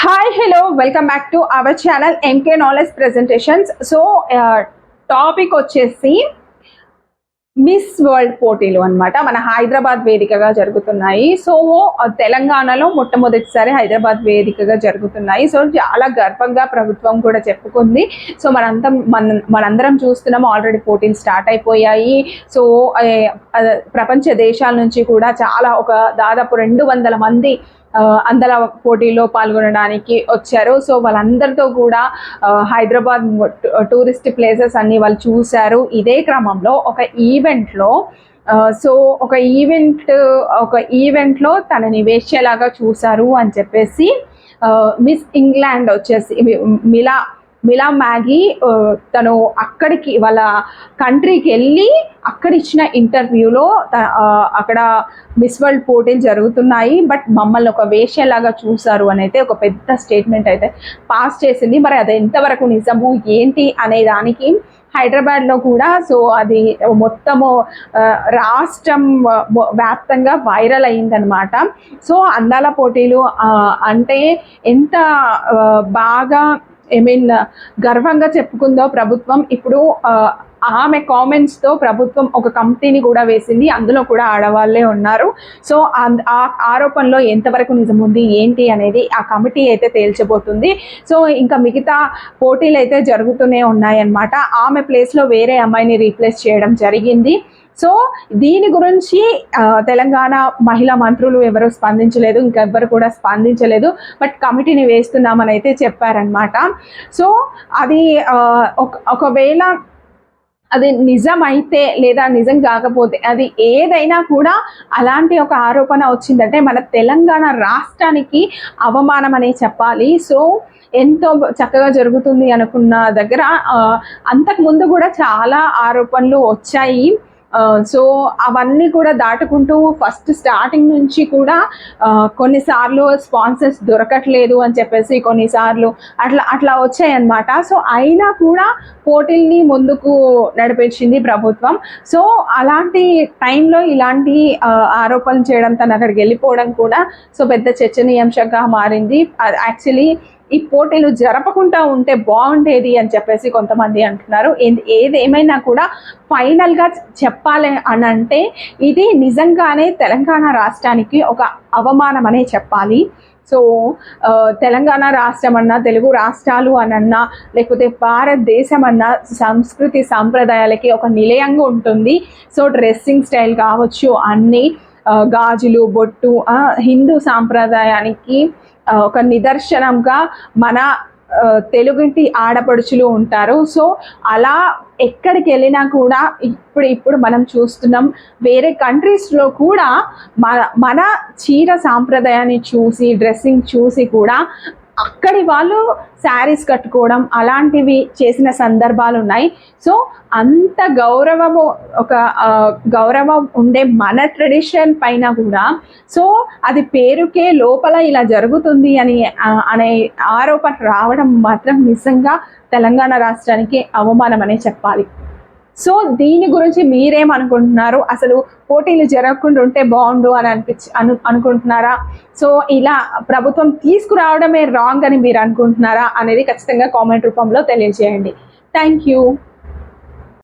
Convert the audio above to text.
Hi hello welcome back to our channel MK knowledge presentations so topic వచ్చేసి miss world పోటీలు అన్నమాట. మన హైదరాబాద్ వేదికగా జరుగుతున్నాయి. సో తెలంగాణలో మొట్టమొదటిసారి హైదరాబాద్ వేదికగా జరుగుతున్నాయి. సో చాలా గర్వంగా ప్రభుత్వం కూడా చెప్పుకుంది. సో మనంతా మన మనందరం చూస్తున్నాం ఆల్రెడీ పోటీలు స్టార్ట్ అయిపోయాయి. సో ప్రపంచ దేశాల నుంచి కూడా చాలా ఒక దాదాపు రెండు వందల మంది అందల పోటీలో పాల్గొనడానికి వచ్చారు. సో వాళ్ళందరితో కూడా హైదరాబాద్ టూరిస్ట్ ప్లేసెస్ అన్ని వాళ్ళు చూశారు. ఇదే క్రమంలో ఒక ఈవెంట్లో సో ఒక ఈవెంట్ ఒక ఈవెంట్లో తనని వేసేలాగా చూశారు అని చెప్పేసి మిస్ ఇంగ్లాండ్ వచ్చేసి మిలా మిలా మ్యాగీ తను అక్కడికి వాళ్ళ కంట్రీకి వెళ్ళి అక్కడ ఇచ్చిన ఇంటర్వ్యూలో అక్కడ మిస్ వరల్డ్ పోటీలు జరుగుతున్నాయి. బట్ మమ్మల్ని ఒక వేషలాగా చూసారు అని అయితే ఒక పెద్ద స్టేట్మెంట్ అయితే పాస్ చేసింది. మరి అది ఎంతవరకు నిజము ఏంటి అనే దానికి హైదరాబాద్లో కూడా సో అది మొత్తము రాష్ట్రం వ్యాప్తంగా వైరల్ అయిందనమాట. సో అందాల పోటీలు అంటే ఎంత బాగా ఐ మీన్ గర్వంగా చెప్పుకుందో ప్రభుత్వం. ఇప్పుడు ఆ, ఆమె కామెంట్స్తో ప్రభుత్వం ఒక కమిటీని కూడా వేసింది. అందులో కూడా ఆడవాళ్ళే ఉన్నారు. సో ఆ ఆరోపణలో ఎంతవరకు నిజం ఉంది ఏంటి అనేది ఆ కమిటీ అయితే తేల్చబోతుంది. సో ఇంకా మిగతా పోటీలు అయితే జరుగుతూనే ఉన్నాయన్నమాట. ఆమె ప్లేస్లో వేరే అమ్మాయిని రీప్లేస్ చేయడం జరిగింది. సో దీని గురించి తెలంగాణ మహిళా మంత్రులు ఎవరు స్పందించలేదు ఇంకెవ్వరు కూడా స్పందించలేదు. బట్ కమిటీని వేస్తున్నామని అయితే చెప్పారనమాట సో అది ఒక- ఒకవేళ అది నిజమైతే లేదా నిజం కాకపోతే అది ఏదైనా కూడా అలాంటి ఒక ఆరోపణ వచ్చిందంటే మన తెలంగాణ రాష్ట్రానికి అవమానం అనే చెప్పాలి. సో ఎంతో చక్కగా జరుగుతుంది అనుకున్న దగ్గర అంతకుముందు అంతకు ముందు కూడా చాలా ఆరోపణలు వచ్చాయి. సో అవన్నీ కూడా దాటుకుంటూ ఫస్ట్ స్టార్టింగ్ నుంచి కూడా కొన్నిసార్లు స్పాన్సర్స్ దొరకట్లేదు అని చెప్పేసి కొన్నిసార్లు అట్లా అట్లా వచ్చాయన్నమాట. సో అయినా కూడా పోటీల్ని ముందుకు నడిపించింది ప్రభుత్వం. సో అలాంటి టైంలో ఇలాంటి ఆరోపణలు చేయడం తను అక్కడికి వెళ్ళిపోవడం కూడా సో పెద్ద చర్చనీయాంశంగా మారింది. యాక్చువల్లీ ఈ పోటీలు జరపకుండా ఉంటే బాగుండేది అని చెప్పేసి కొంతమంది అంటున్నారు. ఏది ఏమైనా కూడా ఫైనల్గా చెప్పాలి అని అంటే ఇది నిజంగానే తెలంగాణ రాష్ట్రానికి ఒక అవమానం అనే చెప్పాలి. సో తెలంగాణ రాష్ట్రం అన్నా తెలుగు రాష్ట్రాలు అనన్నా లేకపోతే భారతదేశం అన్న సంస్కృతి సాంప్రదాయాలకి ఒక నిలయంగా ఉంటుంది. సో డ్రెస్సింగ్ స్టైల్ కావచ్చు అన్నీ గాజులు బొట్టు హిందూ సాంప్రదాయానికి ఒక నిదర్శనంగా మన తెలుగుంటి ఆడపడుచులు ఉంటారు. సో అలా ఎక్కడికి వెళ్ళినా కూడా ఇప్పుడు ఇప్పుడు మనం చూస్తున్నాం వేరే కంట్రీస్లో కూడా మన మన చీర సాంప్రదాయాన్ని చూసి డ్రెస్సింగ్ చూసి కూడా అక్కడి వాళ్ళు శారీస్ కట్టుకోవడం అలాంటివి చేసిన సందర్భాలు ఉన్నాయి సో అంత గౌరవము ఒక గౌరవం ఉండే మన ట్రెడిషన్ పైన కూడా సో అది పేరుకే లోపల ఇలా జరుగుతుంది అని అనే ఆరోపణ రావడం మాత్రం నిజంగా తెలంగాణ రాష్ట్రానికి అవమానం అనే చెప్పాలి. సో దీని గురించి మీరేమనుకుంటున్నారు అసలు పోటీలు జరగకుండా ఉంటే బాగుండు అని అనిపించి అను అనుకుంటున్నారా? సో ఇలా ప్రభుత్వం తీసుకురావడమే రాంగ్ అని మీరు అనుకుంటున్నారా? అనేది ఖచ్చితంగా కామెంట్ రూపంలో తెలియజేయండి. Thank you